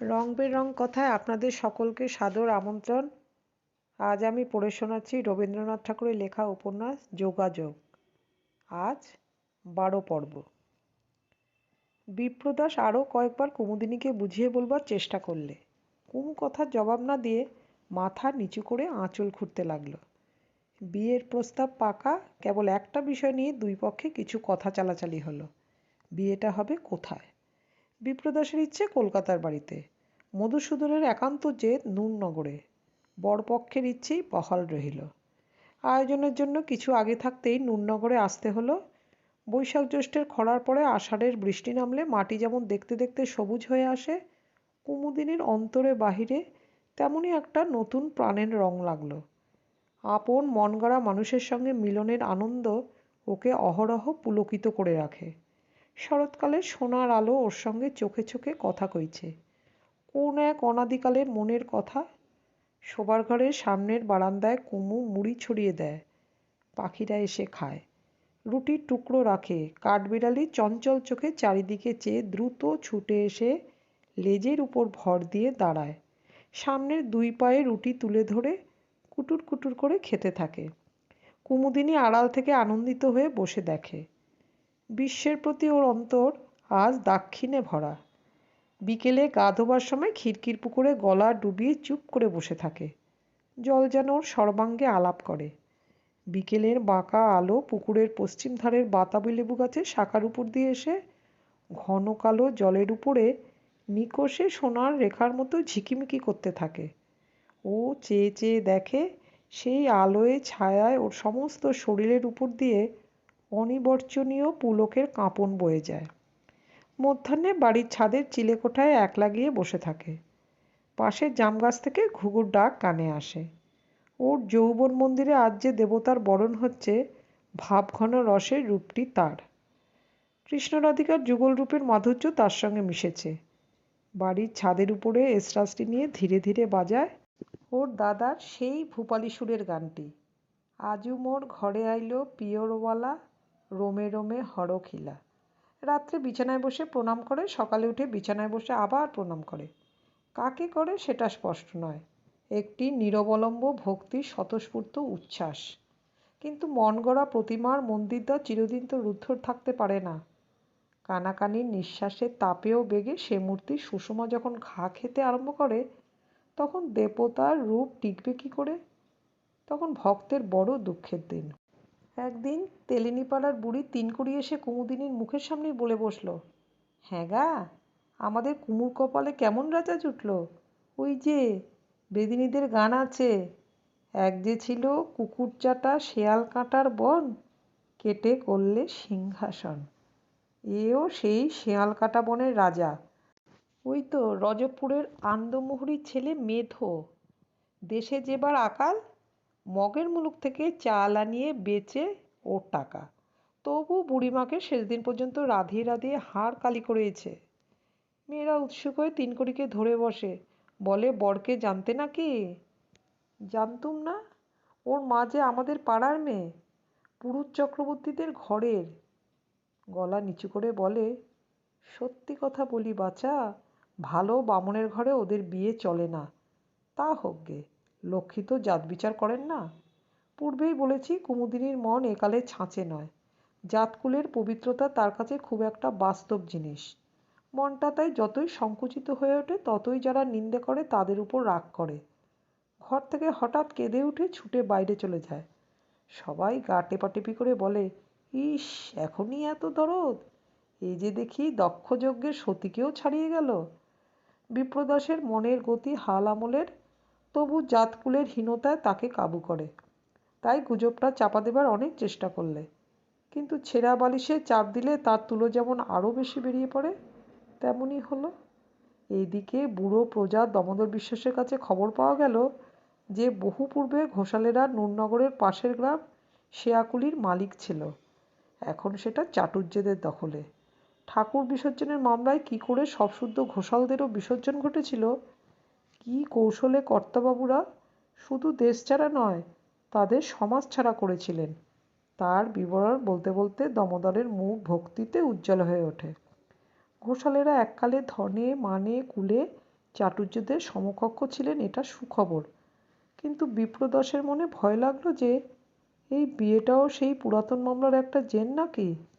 রং বেরং কথায় আপনাদের সকলকে সাদর আমন্ত্রণ। আজ আমি পড়ে শোনাচ্ছি রবীন্দ্রনাথ ঠাকুরের লেখা উপন্যাস যোগাযোগ। আজ বারো পর্ব। বিপ্রদাস আরও কয়েকবার কুমুদিনীকে বুঝিয়ে বলবার চেষ্টা করলে। কুমু কথার জবাব না দিয়ে মাথা নিচু করে আঁচল খুঁড়তে লাগল। বিয়ের প্রস্তাব পাকা, কেবল একটা বিষয় নিয়ে দুই পক্ষে কিছু কথা চালাচালি হলো। বিয়েটা হবে কোথায়? বিপ্রদাসের ইচ্ছে কলকাতার বাড়িতে। মধুসূদনের একান্ত জেদ নূরনগরে। বরপক্ষের ইচ্ছেই বহাল রহিল। আয়োজনের জন্য কিছু আগে থাকতেই নূরনগরে আসতে হলো। বৈশাখ জ্যৈষ্ঠের খরার পরে আষাঢ়ের বৃষ্টি নামলে মাটি যেমন দেখতে দেখতে সবুজ হয়ে আসে, কুমুদিনীর অন্তরে বাহিরে তেমনই একটা নতুন প্রাণের রং লাগল। আপন মন গড়া মানুষের সঙ্গে মিলনের আনন্দ ওকে অহরহ পুলকিত করে রাখে। শরৎকালে সোনার আলো ওর সঙ্গে চোখে চোখে কথা কইছে। কোন এক অনাদিকালের মনের কথা শোবার ঘরের সামনের বারান্দায় কুমু মুড়ি ছড়িয়ে দেয়, পাখিরা এসে খায়। রুটির টুকরো রাখে, কাঠবিড়ালি চঞ্চল চোখে চারিদিকে চেয়ে দ্রুত ছুটে এসে লেজের উপর ভর দিয়ে দাঁড়ায়। সামনের দুই পায়ে রুটি তুলে ধরে কুটুর কুটুর করে খেতে থাকে। কুমুদিনী আড়াল থেকে আনন্দিত হয়ে বসে দেখে, বিশ্বের প্রতি ওর অন্তর আজ দাক্ষিণে ভরা। বিকেলে গা ধোবার সময় খিড়কির পুকুরে গলা ডুবিয়ে চুপ করে বসে থাকে। জল যেন ওর সর্বাঙ্গে আলাপ করে। বিকেলের বাঁকা আলো পুকুরের পশ্চিম ধারের বাতাবি লেবু গাছের শাখার উপর দিয়ে এসে ঘন কালো জলের উপরে নিকষে সোনার রেখার মতো ঝিকিমিকি করতে থাকে। ও চেয়ে চেয়ে দেখে সেই আলোয় ছায়ায় ওর সমস্ত শরীরের উপর দিয়ে অনিবর্চনীয় পুলকের কাঁপন বয়ে যায়। মধ্যাহ্নে বাড়ির ছাদের চিলেকোঠায় একলা গিয়ে বসে থাকে। পাশের জাম গাছ থেকে ঘুঘুর ডাক কানে আসে। ওর যৌবন মন্দিরে আজ যে দেবতার বরণ হচ্ছে ভাবঘন রসের রূপটি তার। কৃষ্ণরাধিকার যুগল রূপের মাধুর্য তার সঙ্গে মিশেছে। বাড়ির ছাদের উপরে এসরাজটি নিয়ে ধীরে ধীরে বাজায় ওর দাদার সেই ভূপালি সুরের গানটি। আজু মোর ঘরে আইলো পিওরওয়ালা রোমে রোমে হরখিলা। রাত্রে বিছানায় বসে প্রণাম করে, সকালে উঠে বিছানায় বসে আবার প্রণাম করে। কাকে করে সেটা স্পষ্ট নয়। একটি নিরবলম্ব ভক্তি, স্বতঃস্ফূর্ত উচ্ছ্বাস। কিন্তু মন গড়া প্রতিমার মন্দিরদ্বার চিরদিন তো রুদ্ধ থাকতে পারে না। কানাকানির নিঃশ্বাসের তাপেও বেগে সে মূর্তি সুষমা যখন ঘা খেতে আরম্ভ করে, তখন দেবতার রূপ টিকবে কী করে? তখন ভক্তের বড় দুঃখের দিন। একদিন তেলিনীপাড়ার বুড়ি তিনকুড়ি এসে কুমুদিনীর মুখের সামনেই বলে বসল হ্যাঁ গা, আমাদের কুমুর কপালে কেমন রাজা জুটল ওই যে বেদিনীদের গান আছে, এক যে ছিল কুকুর চাটা শেয়াল কাঁটার বন, কেটে করলে সিংহাসন। এও সেই শেয়াল কাটা বনের রাজা। ওই তো রজবপুরের আন্দমুহুরির ছেলে মেধো। দেশে যেবার আকাল মগের মুলুক থেকে চাল আনিয়ে বেচে ওর টাকা। তবু বুড়িমাকে শেষ দিন পর্যন্ত রাধিয়ে রাধিয়ে হাড় কালি করেছে মেয়েরা উৎসুক হয়ে তিনকড়িকে ধরে বসে। বলে, বরকে জানতে নাকি? জানতুম না, ওর মা যে আমাদের পাড়ার মেয়ে, পুরুষ চক্রবর্তীদের ঘরের। গলা নিচু করে বলে, সত্যি কথা বলি বাছা, ভালো বামনের ঘরে ওদের বিয়ে চলে না। তা হোক গে। লক্ষ্মী তো জাত বিচার করেন না। পূর্বেই বলেছি, কুমুদিনীর মন একালে ছাঁচে নয়। জাতকুলের পবিত্রতা তার কাছে খুব একটা বাস্তব জিনিস। মনটা তাই যতই সংকুচিত হয়ে ওঠে, ততই যারা নিন্দে করে তাদের উপর রাগ করে। ঘর থেকে হঠাৎ কেঁদে উঠে ছুটে বাইরে চলে যায়। সবাই গা টেপাটেপি করে বলে, ইস, এখনই এত দরদ! এই যে দেখি দক্ষ যজ্ঞের সতীকেও ছাড়িয়ে গেল। বিপ্রদাসের মনের গতি হাল আমলের তবু জাতকুলের হীনতায় তাকে কাবু করে। তাই গুজবটা চাপা দেবার অনেক চেষ্টা করলে। কিন্তু ছেঁড়া বালিশে চাপ দিলে তার তুলো যেমন আরও বেশি বেরিয়ে পড়ে তেমনই হলো। এইদিকে বুড়ো প্রজা দমোদর বিশ্বাসের কাছে খবর পাওয়া গেল যে বহু পূর্বে ঘোষালেরা নুরনগরের পাশের গ্রাম শেয়াকুলির মালিক ছিল। এখন সেটা চাটুর্যেদের দখলে। ঠাকুর বিসর্জনের মামলায় কি করে সবশুদ্ধ ঘোষালদেরও বিসর্জন ঘটেছিল কি কৌশলে কর্তাবাবুরা শুধু দেশ ছাড়া নয়, তাদের সমাজ ছাড়া করেছিলেন? তার বিবরণ বলতে বলতে দমোদরের মুখ ভক্তিতে উজ্জ্বল হয়ে ওঠে। ঘোষালেরা এককালে ধনে মানে কুলে চাটুজ্যেদের সমকক্ষ ছিলেন এটা সুখবর। কিন্তু বিপ্রদাসের মনে ভয় লাগল যে, এই বিয়েটাও সেই পুরাতন মামলার একটা জের নাকি?